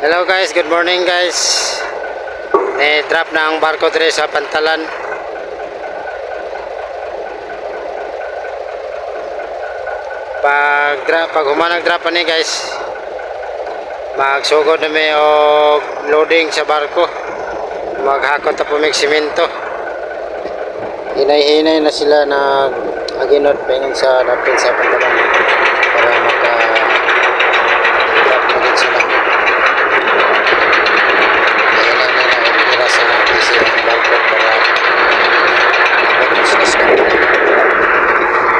Hello guys, good morning guys. Ni-drop na ang barko dire sa Pantalan. Pag dra pag humanag drop ni guys, magsugod na may og loading sa barko. Maghakot na po may simento. Hinay-hinay na sila na aginot pengen sa dapit sa Pantalan para maka drop na din sila. Kaya lang nila ang pira sa PC ang barko para abot sila sa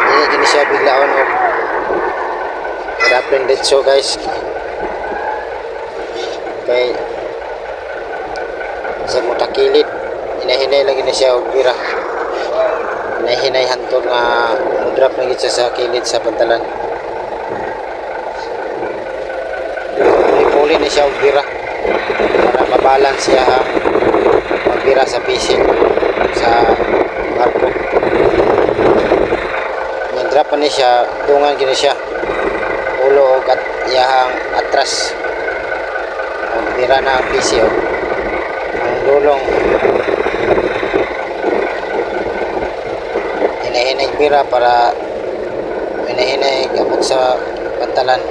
Hindi gini siya biglaon o Ditso guys. Kay sa mutakilid hinahinay lagi na siya og bira. Hinahinay hantod nga mudrap na gid sa kilid sa pantalan. Puli-puli na siya og bira para mabalance siya ang magbira sa PC sa barko. Nag-drop pa ni siya, dungan gini siya. Iyahang atras. Magbira na ang og ang dulong hinahinay bira para hinahinay gamot sa pantalan.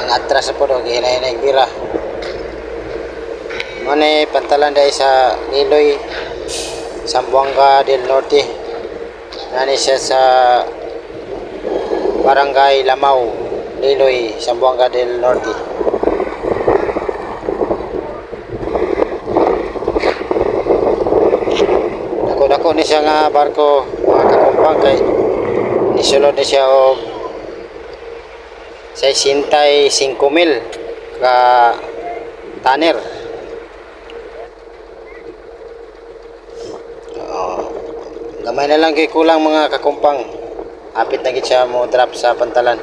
ang atras po do gihinay bira Mane pantalan dahil sa Niloy Sambuanga del Norte nani siya sa Barangay Lamaw Niloy Sambuanga del Norte Dako dako ni siya nga barko mga kakumpang kay nisulod ni siya og sa sintay 5 mil ka tanner. Oo. gamay na lang kay kulang mga kakumpang. Hapit na gid siya mo drop sa pantalan.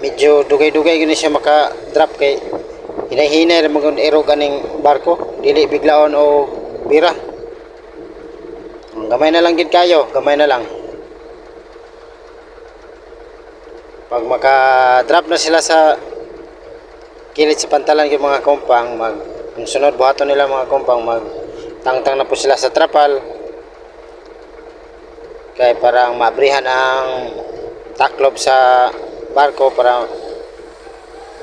Medyo dugay-dugay gini siya maka drop kay hinay-hinay ra magun ero ganing barko dili biglaon o bira. Gamay na lang gid kayo, gamay na lang. pag maka-drop na sila sa kilid sa pantalan yung mga kompang mag yung sunod buhaton nila mga kompang mag tangtang na po sila sa trapal kay parang mabrihan ang taklob sa barko para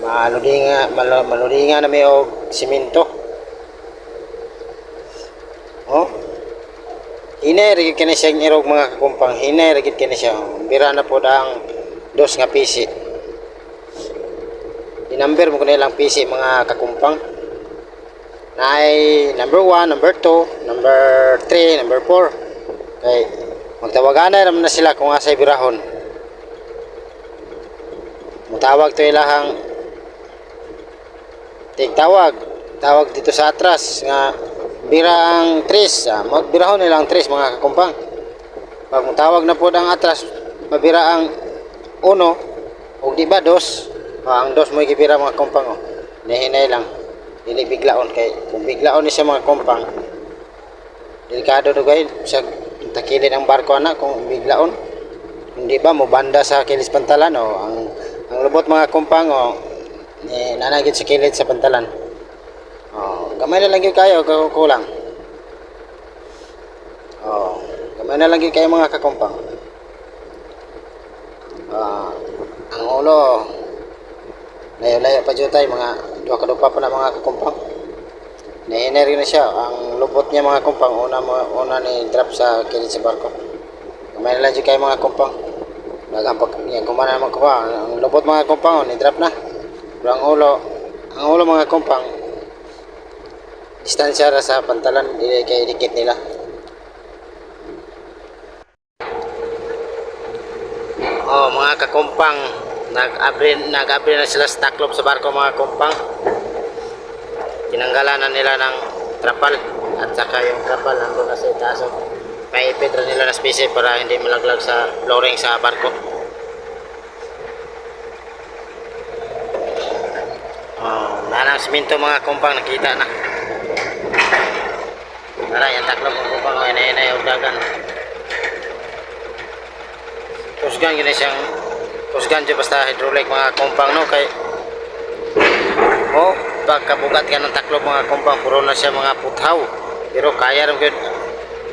maludinga malo, maludinga na may og simento. Oh. Hinay rigid kini siya irog mga kakumpang. Hinay rigid kini siya. Bira na po ang dos nga PC. Di number mo ko nilang PC mga kakumpang. Na ay number 1, number 2, number 3, number 4 kay magtawagan na naman na sila kung asay birahon. Mutawag to ilahang take tawag dito sa atras nga bira ang tres. Ah, magbirahon nilang tres mga kakumpang. Pag mutawag na po ang atras mabira ang uno ug di ba dos? Oh, ang dos mo gibira mga kompang oh. Nihinay lang dili biglaon kay kung biglaon ni siya mga kompang delikado do gay sa takilid ang barko ana kung biglaon. Hindi ba mo banda sa kilis pantalan oh. ang ang lubot mga kompang oh, ni nanagid sa kilid sa pantalan. Oh, gamay na lang gyud kayo kulang. Oh, gamay na lang gyud kayo mga kakompang Ah, ang ulo layo-layo pa dyan tayo mga dua kadupa pa na mga kakumpang nahinari na siya. Ang lubot niya mga kumpang una, una ni drop sa kilid sa barko. Kamay na kayo mga kumpang. Nagampak yan kumana naman kumpang ang lubot mga kumpang oh, ni drop na. Pero ang ulo ang ulo mga kumpang distansya ra sa pantalan dili kay dikit nila. Oh, mga kakumpang, nag-abri nag-abri na sila sa taklob sa barko mga kumpang. Tinanggalan na nila ng trapal at saka yung trapal nandun na sa itaas. oh. Paipit rin nila na space para hindi malaglag sa flooring sa barko. Oh, nanang siminto mga kumpang nakita na. Tara, yung taklob ng kumpang, oh, inay-inay, dagan. kusgan gini siyang kusgan dyan basta hydraulic mga kumpang no kay oh pagkabugat ka ng taklo mga kumpang puro na siya mga puthaw. Pero kaya rin yun.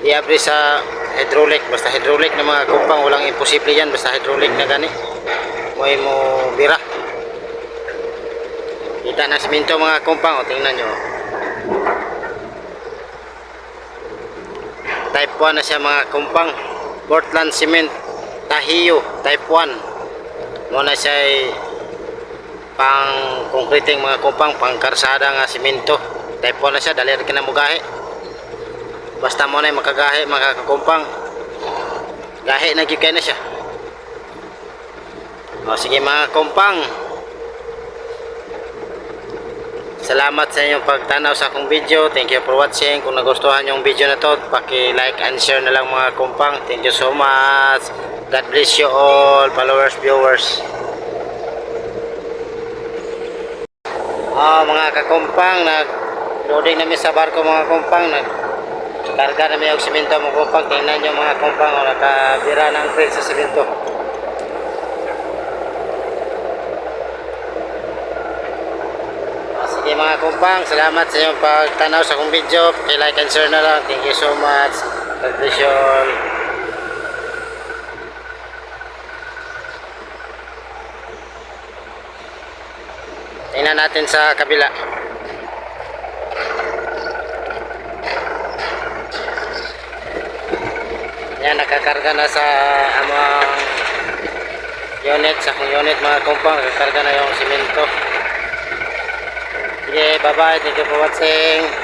I-abri sa hydraulic basta hydraulic na mga kumpang walang imposible yan basta hydraulic na gani. Mo mo bira. Kita na siminto mga kumpang o tingnan nyo. Type 1 na siya mga kumpang. Portland Cement Tahiyo type 1 mo na siya ay pang concreting mga kumpang pang karsada nga simento. Type 1 na siya dali rin kinamugahe basta mo na yung makagahe mga kakumpang gahe na gyud na siya. O sige mga kumpang. Salamat sa inyong pagtanaw sa akong video. Thank you for watching. Kung nagustuhan yung video na to paki like and share na lang mga kumpang. Thank you so much. God bless you all followers viewers Ah, mga kakumpang nag loading namin sa barko mga kumpang nag karga namin yung simento mga kumpang tingnan nyo mga kumpang oh, nakabira ng crate sa simento. Ah, sige mga kumpang salamat sa inyong pagtanaw sa akong video. Like and share na lang. Thank you so much. God bless you all tingnan natin sa kabila Yan, nakakarga na sa amang unit, sa akong unit mga kumpang, nakakarga na yung simento. Sige, bye-bye. Thank you for watching.